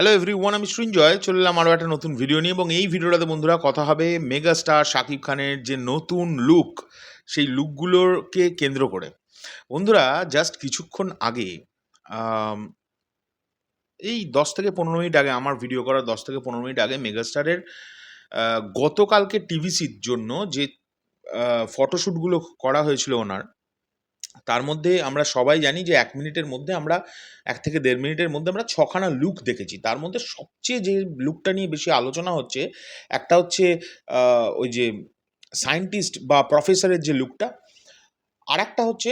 Hello every one আমি সৃঞ্জয়। চলে এলাম আরও একটা নতুন ভিডিও নিয়ে এবং এই ভিডিওটাতে বন্ধুরা কথা হবে মেগা স্টার শাকিব খানের যে নতুন লুক সেই লুকগুলোকে কেন্দ্র করে। বন্ধুরা জাস্ট কিছুক্ষণ আগে এই দশ থেকে পনেরো মিনিট আগে, আমার ভিডিও করার দশ থেকে পনেরো মিনিট আগে মেগাস্টারের গতকালকে টিভিসির জন্য যে ফটোশ্যুটগুলো করা হয়েছিল ওনার তার মধ্যে আমরা সবাই জানি যে এক মিনিটের মধ্যে আমরা, এক থেকে দেড় মিনিটের মধ্যে আমরা ছখানা লুক দেখেছি। তার মধ্যে সবচেয়ে যে লুকটা নিয়ে বেশি আলোচনা হচ্ছে, একটা হচ্ছে ওই যে সায়েন্টিস্ট বা প্রফেসরের যে লুকটা আর একটা হচ্ছে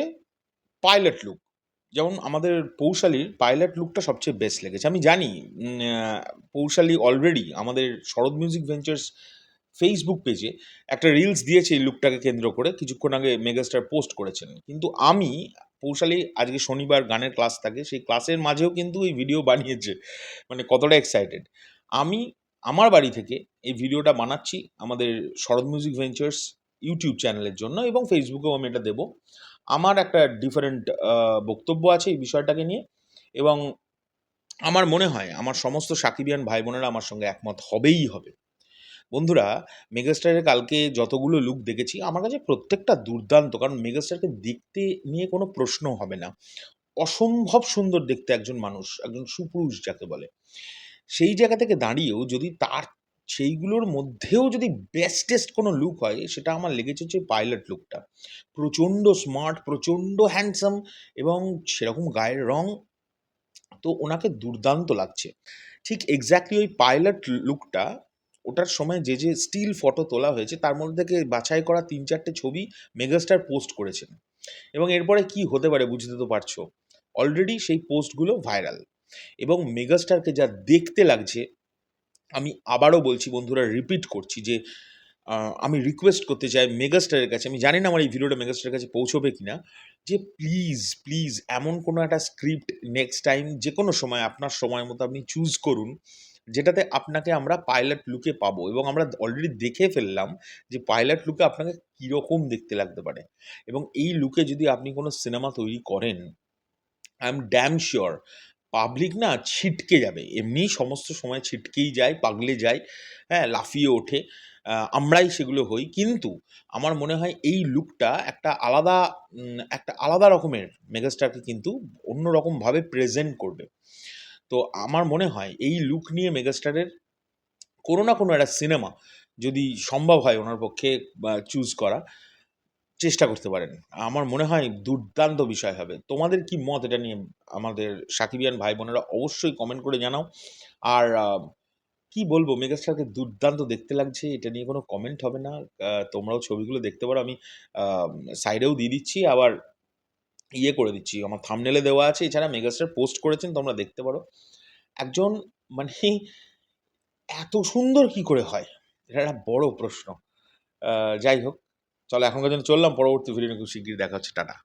পাইলট লুক যেমন আমাদের পৌশালীর পাইলট লুকটা সবচেয়ে বেস্ট লেগেছে। আমি জানি পৌশালী অলরেডি আমাদের শরৎ মিউজিক ভেঞ্চার্স ফেসবুক পেজে একটা রিলস দিয়েছে এই লুকটাকে কেন্দ্র করে, কিছুক্ষণ আগে মেগাস্টার পোস্ট করেছেন। কিন্তু আমি পৌশালী আজকে শনিবার গানের ক্লাস থাকে, সেই ক্লাসের মাঝেও কিন্তু এই ভিডিও বানিয়েছে মানে কতটা এক্সাইটেড আমি, আমার বাড়ি থেকে এই ভিডিওটা বানাচ্ছি আমাদের শরৎ মিউজিক ভেঞ্চার্স ইউটিউব চ্যানেলের জন্য এবং ফেসবুকেও আমি এটা দেবো। আমার একটা ডিফারেন্ট বক্তব্য আছে এই বিষয়টাকে নিয়ে এবং আমার মনে হয়, আমার সমস্ত সাকিবিয়ান ভাই বোনেরা আমার সঙ্গে একমত হবেই হবে। বন্ধুরা মেগাস্টারের কালকে যতগুলো লুক দেখেছি, আমার কাছে প্রত্যেকটা দুর্দান্ত, কারণ মেগাস্টারকে দেখতে নিয়ে কোনো প্রশ্ন হবে না। অসম্ভব সুন্দর দেখতে একজন মানুষ, একজন সুপুরুষ যাকে বলে। সেই জায়গা থেকে দাঁড়িয়েও যদি তার সেইগুলোর মধ্যেও যদি বেস্টেস্ট কোনো লুক হয়, সেটা আমার লেগেছে হচ্ছে পাইলট লুকটা প্রচণ্ড স্মার্ট প্রচণ্ড হ্যান্ডসাম এবং সেরকম গায়ের রং, তো ওনাকে দুর্দান্ত লাগছে। ঠিক এক্স্যাক্টলি ওই পাইলট লুকটা ওটার সময় যে যে স্টিল ফটো তোলা হয়েছে, তার মধ্যে থেকে বাছাই করা তিন চারটে ছবি মেগাস্টার পোস্ট করেছেন। এবং এরপরে কি হতে পারে বুঝতে তো পারছ? অলরেডি সেই পোস্টগুলো ভাইরাল এবং মেগাস্টারকে যা দেখতে লাগছে, আমি আবারও বলছি বন্ধুরা রিপিট করছি যে আমি রিকোয়েস্ট করতে চাই মেগাস্টারের কাছে, আমি জানি না আমার এই ভিডিওটা মেগাস্টারের কাছে পৌঁছবে কিনা, যে প্লিজ প্লিজ এমন কোনো একটা স্ক্রিপ্ট নেক্সট টাইম যে কোনো সময়, আপনার সময় মতো আপনি চুজ করুন। যেটাতে আপনাকে আমরা পাইলট লুকে পাবো এবং আমরা অলরেডি দেখে ফেললাম যে পাইলট লুকে আপনাকে কীরকম দেখতে লাগতে পারে। এবং এই লুকে যদি আপনি কোনো সিনেমা তৈরি করেন I am damn sure public না ছিটকে যাবে। এমনি সমস্ত সময় ছিটকেই যায়, পাগলে যায় হ্যাঁ লাফিয়ে ওঠে আমরাই সেগুলো হই। কিন্তু আমার মনে হয় এই লুকটা একটা আলাদা একটা আলাদা রকমের মেগাস্টারকে কিন্তু অন্যরকমভাবে প্রেজেন্ট করবে। তো আমার মনে হয় এই লুক নিয়ে মেগাস্টারের কোনো না কোনো একটা সিনেমা যদি সম্ভব হয় ওনার পক্ষে চুজ করা, চেষ্টা করতে পারেন। আমার মনে হয় দুর্দান্ত বিষয় হবে। তোমাদের কি মত এটা নিয়ে আমাদের সাকিবিয়ান ভাই বোনেরা অবশ্যই কমেন্ট করে জানাও। আর কি বলব মেগাস্টারকে দুর্দান্ত দেখতে লাগছে এটা নিয়ে কোনো কমেন্ট হবে না। তোমরাও ছবিগুলো দেখতে পারো। আমি সাইডেও দিয়ে দিচ্ছি। আবার ইয়ে করে দিচ্ছি। আমার থামনেলে দেওয়া আছে, এছাড়া মেগাস্টার পোস্ট করেছেন, তোমরা দেখতে পারো। একজন মানে এত সুন্দর কি করে হয়? এটা একটা বড় প্রশ্ন। যাই হোক, চলো এখনকার জন্য চললাম, পরবর্তী ভিডিও খুব শিগগির দেখা হচ্ছে, টাটা।